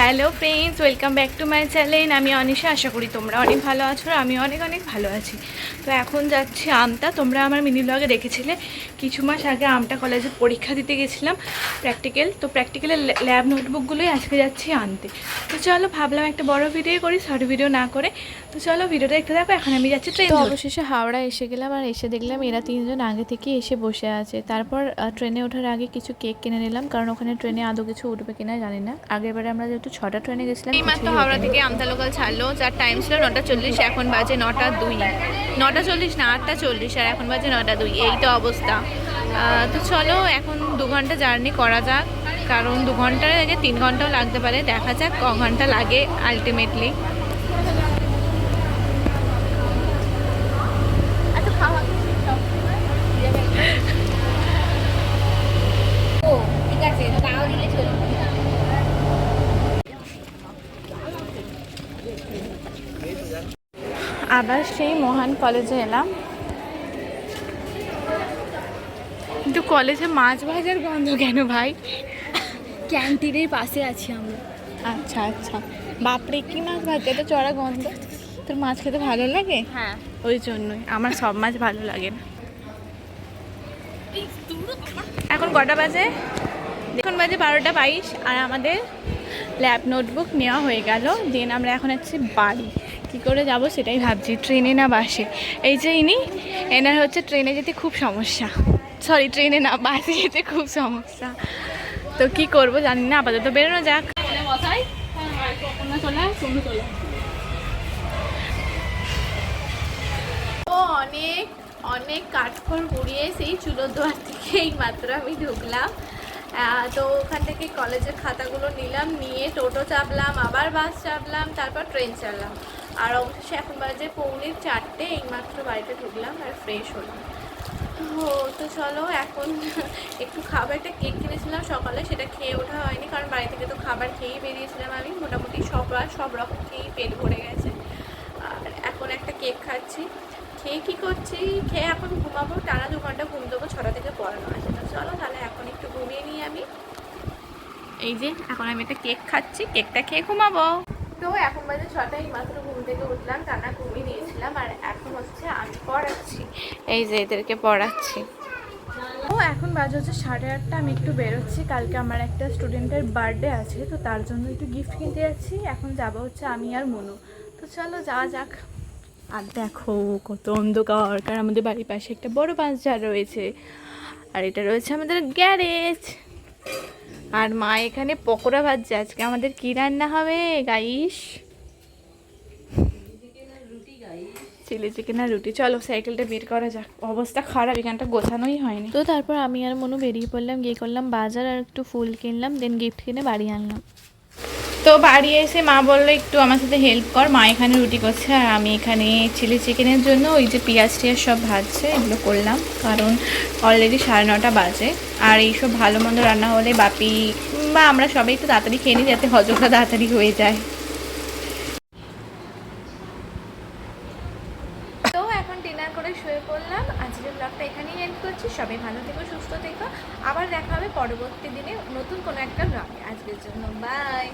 Hello friends welcome back to my channel. আমি অনিশা আশা করি তোমরা অনেক ভালো আছো আমি অনেক অনেক ভালো আছি। তো এখন যাচ্ছি আমটা। তোমরা আমার মিনি ব্লগে দেখেছিলে। কিছু মাস আগে আমটা কলেজে পরীক্ষা দিতে গেছিলাম প্র্যাকটিক্যাল তো প্র্যাকটিক্যালের ল্যাব নোটবুকগুলোই আজকে যাচ্ছি আনতে। তো চলো ভাবলাম একটা বড় ভিডিও করি শর্ট ভিডিও না করে। তো চলো ভিডিওটা দেখতে দেখো এখন আমি যাচ্ছি ট্রেন অবশেষে হাওড়া এসে গেলাম আর এসে দেখলাম এরা তিনজন আগে থেকে এসে বসে আছে। তারপর ট্রেনে ওঠার আগে কিছু কেক কিনে নিলাম কারণ ওখানে ট্রেনে আদৌ কিছু উঠবে কিনা জানি না। আগের বারে আমরা যেহেতু ছটা ট্রেনে গেছিলাম এই মাত্র হাওড়া থেকে আমতা লোকাল ছাড়লো যার টাইম ছিল নটা চল্লিশ এখন বাজে নটা দুই। নটা চল্লিশ না আটটা চল্লিশ আর এখন বাজে নটা দুই। এই তো অবস্থা। তো চলো এখন দু ঘণ্টা জার্নি করা যাক কারণ দু ঘণ্টার আগে তিন ঘন্টাও লাগতে পারে। দেখা যাক ক ঘণ্টা লাগে আলটিমেটলি আবার সেই মহান কলেজে এলাম। কিন্তু কলেজে মাছ ভাজার গন্ধ কেন ভাই? ক্যান্টিনের পাশে আছি আমরা। আচ্ছা আচ্ছা। বাপরে কি মাছ ভাজছে? তো চড়া গন্ধ। তোর মাছ খেতে ভালো লাগে? হ্যাঁ। ওই জন্যই। আমার সব মাছ ভালো লাগে না। এখন কটা বাজে? এখন বাজে বারোটা বাইশ আর আমাদের ল্যাব নোটবুক নেওয়া হয়ে গেল দেন আমরা এখন আছি বাড়ি। কী করে যাব সেটাই ভাবছি ট্রেনে না বাসে। এই যে ইনি এনার হচ্ছে ট্রেনে যেতে খুব সমস্যা। সরি ট্রেনে না বাসে যেতে খুব সমস্যা। তো কি করব জানি না আপাতত বেরোনো যাক। ও অনেক অনেক কাঠখড় পুড়িয়ে সেই চুলোর দোয়ার থেকে এই মাত্র আমি ঢুকলাম। তো ওখান থেকে কলেজের খাতাগুলো নিলাম, নিয়ে টোটো চাপলাম, আবার বাস চাপলাম, তারপর ট্রেন চাপলাম আর অবশেষে এখন বাজে পৌনে চারটে, এইমাত্র বাড়িতে ঢুকলাম আর ফ্রেশ হলাম। ও, তো চলো এখন একটু খাবার একটা কেক কিনেছিলাম সকালে, সেটা খেয়ে ওঠা হয়নি, কারণ বাড়ি থেকে তো খাবার খেয়েই বেরিয়েছিলাম আমি। মোটামুটি সব সব রকম খেয়েই পেট ভরে গেছে। আর এখন একটা কেক খাচ্ছি। খেয়ে কী করছি? খেয়ে এখন ঘুমাবো, টানা দু ঘণ্টা ঘুম দেবো, ছটা থেকে পড়ানো আছে। তো চলো তাহলে এখন একটু ঘুমিয়ে নিই আমি। এই যে এখন আমি একটা কেক খাচ্ছি কেকটা খেয়ে ঘুমাবো। তো এখন বাজে ছটায় মাত্র ঘুম থেকে উঠলাম টানা ঘুমিয়ে নিয়েছিলাম আর এখন হচ্ছে আমি পড়াচ্ছি। এই যে এদেরকে পড়াচ্ছি। ও এখন বাজে হচ্ছে সাড়ে আটটা আমি একটু বেরোচ্ছি কালকে আমার একটা স্টুডেন্টের বার্থডে আছে তো তার জন্য একটু গিফট কিনতে যাচ্ছি এখন যাব হচ্ছে আমি আর মনু। তো চলো যাওয়া যাক। আর দেখো কত অন্ধকার কারণ আমাদের বাড়ির পাশে একটা বড় বাজার রয়েছে। আর এটা রয়েছে আমাদের গ্যারেজ। আর মা এখানে পকোড়া ভাজছে। আজকে আমাদের কি রান্না হবে, গাইস? চিলি চিকেন আর রুটি। চলো, সাইকেলটা বের করা যাক। অবস্থা খারাপ, এখানটা গোছানোই হয়নি। তো তারপর আমি আর মনু বেরিয়ে পড়লাম, গিয়ে করলাম বাজার আর একটু ফুল কিনলাম দেন গিফট কিনে বাড়ি আনলাম। তো বাড়ি এসে মা বলল, একটু আমার সাথে হেল্প কর। মা এখানে রুটি করছে আর আমি এখানে চিলি চিকেনের জন্য ওই যে পেঁয়াজ টিয়াজ সব ভাজছে, এগুলো করলাম। কারণ অলরেডি সাড়ে নটা বাজে। আর এইসব ভালো মন্দ রান্না হলে বাপি বা আমরা সবাই একটু তাড়াতাড়ি খেয়ে নিই যাতে হজমটা তাড়াতাড়ি হয়ে যায়। তো এখন করে শুয়ে আজকের এখানেই করছি। সবাই ভালো থেকো, সুস্থ থেকো। আবার দেখা হবে পরবর্তী দিনে নতুন কোনো একটা ব্লগে আজকের জন্য বাই